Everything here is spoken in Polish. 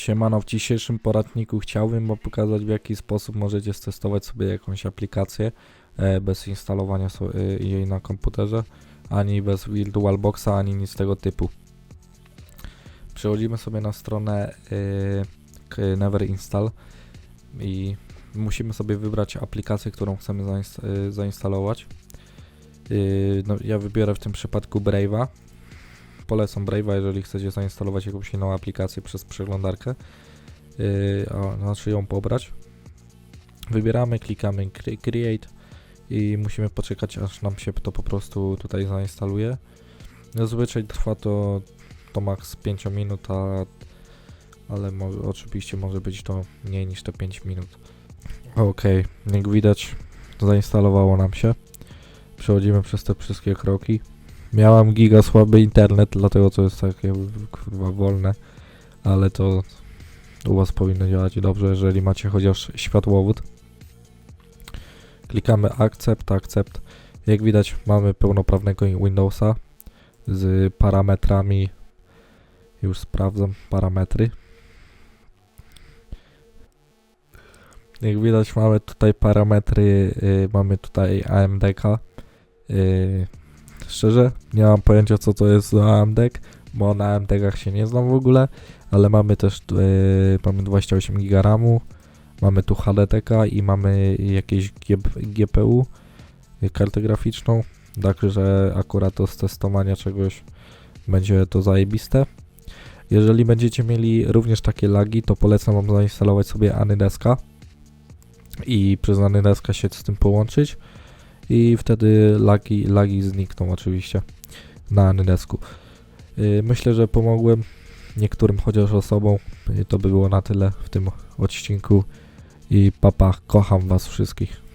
Siemano, w dzisiejszym poradniku chciałbym wam pokazać w jaki sposób możecie stestować sobie jakąś aplikację e, bez instalowania e, jej na komputerze, ani bez VirtualBoxa, ani nic tego typu. Przechodzimy sobie na stronę e, Never Install i musimy sobie wybrać aplikację, którą chcemy zainst- zainstalować. No, ja wybiorę w tym przypadku Brave'a. Polecam Brave'a, jeżeli chcecie zainstalować jakąś inną aplikację przez przeglądarkę, yy, a, znaczy ją pobrać. Wybieramy, klikamy cre- Create i musimy poczekać, aż nam się to po prostu tutaj zainstaluje. Zazwyczaj trwa to, to maks 5 minut, a, ale mo- oczywiście może być to mniej niż te 5 minut. Ok, jak widać, zainstalowało nam się. Przechodzimy przez te wszystkie kroki. Miałam giga słaby internet, dlatego to jest takie kurwa wolne, ale to u was powinno działać dobrze, jeżeli macie chociaż światłowód. Klikamy akcept, akcept. Jak widać mamy pełnoprawnego Windowsa z parametrami. Już sprawdzam parametry. Jak widać mamy tutaj parametry, y, mamy tutaj AMDK. Y, Szczerze, nie mam pojęcia co to jest za AMD, bo na AMD-kach się nie znam w ogóle, ale mamy też yy, mamy 28 GB RAMu, mamy tu HDTK i mamy jakieś GPU, yy, kartę graficzną, także akurat do testowania czegoś będzie to zajebiste. Jeżeli będziecie mieli również takie lagi, to polecam wam zainstalować sobie Anydeska i przez Anydeska się z tym połączyć i wtedy lagi, lagi znikną oczywiście na Anydesku. Yy, Myślę, że pomogłem niektórym chociaż osobom. Yy, To by było na tyle w tym odcinku i papa, kocham was wszystkich.